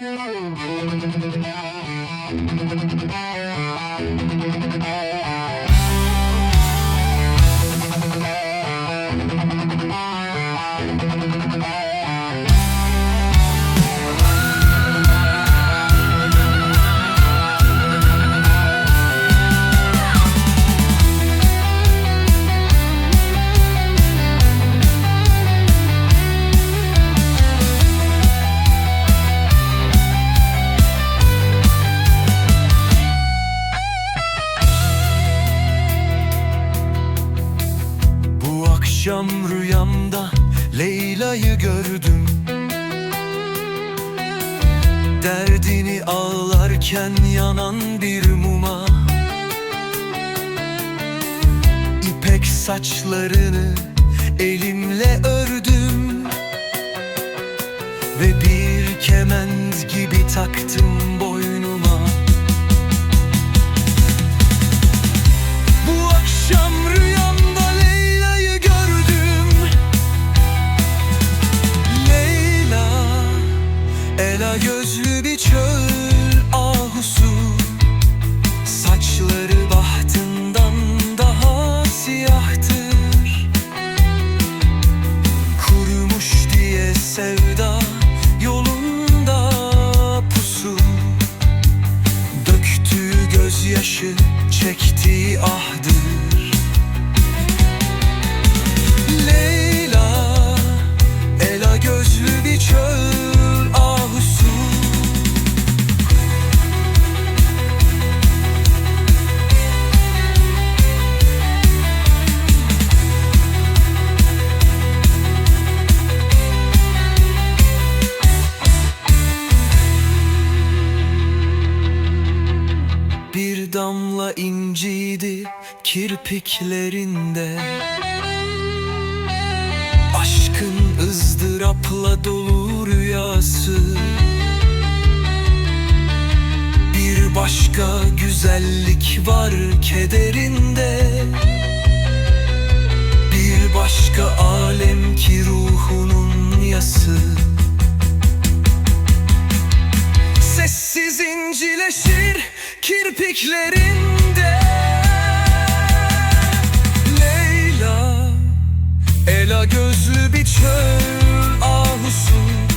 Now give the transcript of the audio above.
Bye. Akşam rüyamda Leyla'yı gördüm. Derdini ağlarken yanan bir muma. İpek saçlarını elimle ördüm. Ve bir kement gibi taktım boynuma gözlü bir çöl ahusu. Saçları bahtından daha siyahtır. Kurumuş diye sevda yolunda pusu. Döktüğü gözyaşı çektiği ahdır damla inciydi kirpiklerinde. Aşkın ızdırapla dolu rüyası. Bir başka güzellik var kederinde. Bir başka alem ki ruhunun yası kirpiklerinde Leyla Ela gözlü bir çöl ahusu